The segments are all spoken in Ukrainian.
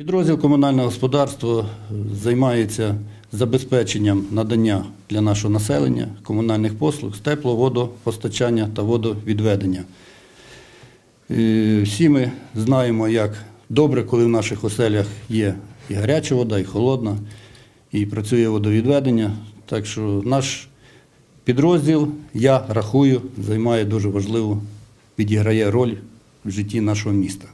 Підрозділ комунального господарства займається забезпеченням надання для нашого населення комунальних послуг з тепло, водопостачання та водовідведення. Е, Всі ми знаємо, як добре, коли в наших оселях є і гаряча вода, і холодна, і працює водовідведення. Так що наш підрозділ, я рахую, займає дуже важливу, відіграє роль в житті нашого міста.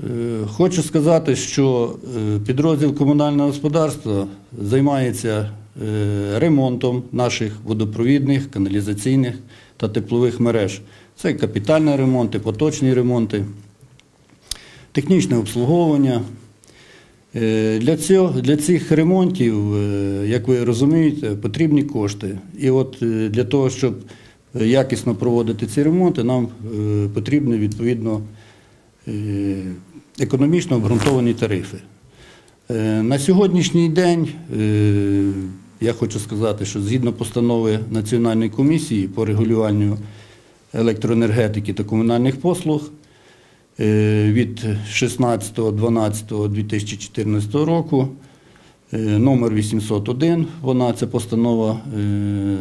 Е, Хочу сказати, що е, підрозділ комунального господарства займається е, ремонтом наших водопровідних, каналізаційних та теплових мереж. Це капітальні ремонти, поточні ремонти, технічне обслуговування. Для, цього, для цих ремонтів, як ви розумієте, потрібні кошти. І от для того, щоб якісно проводити ці ремонти, нам потрібно відповідно економічно обґрунтовані тарифи. Е, На сьогоднішній день е, я хочу сказати, що згідно постанови Національної комісії по регулюванню електроенергетики та комунальних послуг е, від 16.12.2014 року, е, номер 801, вона це постанова е,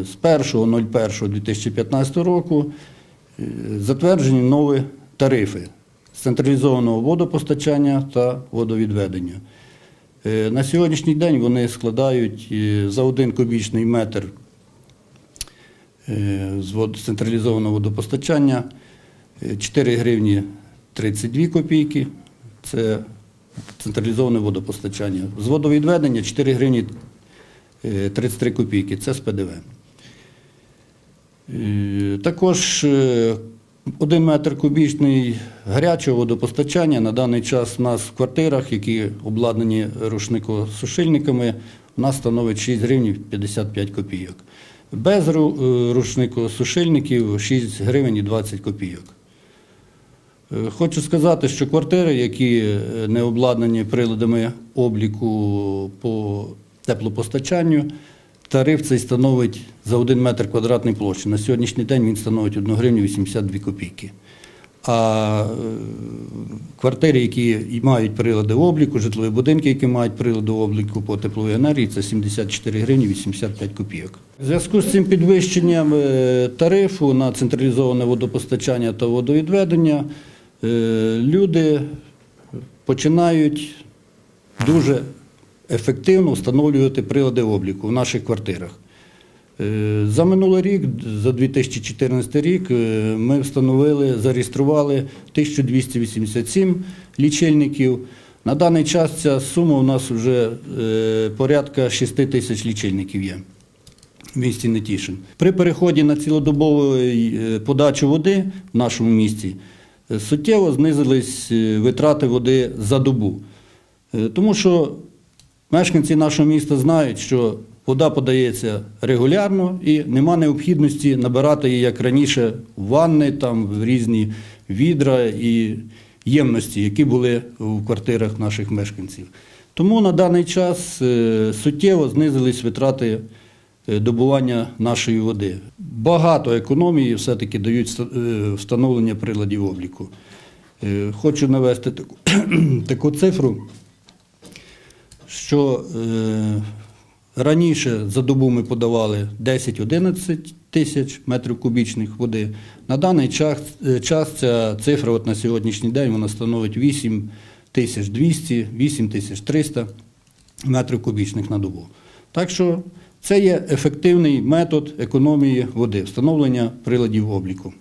з 1.01.2015 року, е, затверджені нові тарифи централізованого водопостачання та водовідведення. Е, На сьогоднішній день вони складають е, за один кубічний метр е, з централізованого водопостачання е, 4 гривні 32 копійки. Це централізоване водопостачання. З водовідведення 4 гривні е, 33 копійки. Це з ПДВ. Також один метр кубічний гарячого водопостачання на даний час у нас в квартирах, які обладнані рушникосушильниками, у нас становить 6 гривень 55 копійок. Без е, рушникосушильників 6 гривень і 20 копійок. Е, Хочу сказати, що квартири, які е, не обладнані приладами обліку по теплопостачанню, тариф цей становить за 1 метр квадратний площі. На сьогоднішній день він становить 1 гривню 82 копійки. А е, квартири, які мають прилади обліку, житлові будинки, які мають прилади обліку по тепловій енергії, це 74 гривні 85 копійок. В зв'язку з цим підвищенням е, тарифу на централізоване водопостачання та водовідведення е, люди починають дуже ефективно встановлювати прилади обліку в наших квартирах. Е, За минулий рік, за 2014 рік, е, ми встановили, зареєстрували 1287 лічильників. На даний час ця сума у нас вже е, порядка 6 тисяч лічильників є в місті Нетішин. При переході на цілодобову подачу води в нашому місті суттєво знизились витрати води за добу. Тому що мешканці нашого міста знають, що вода подається регулярно і нема необхідності набирати її, як раніше, в ванни, там, в різні відра і ємності, які були у квартирах наших мешканців. Тому на даний час е, суттєво знизились витрати е, добування нашої води. Багато економії все-таки дають е, встановлення приладів обліку. Хочу навести таку, таку цифру, що е, раніше за добу ми подавали 10-11 тисяч метрів кубічних води. На даний час, е, час ця цифра от на сьогоднішній день вона становить 8 тисяч 200, 8 тисяч 300 метрів кубічних на добу. Так що це є ефективний метод економії води, встановлення приладів обліку.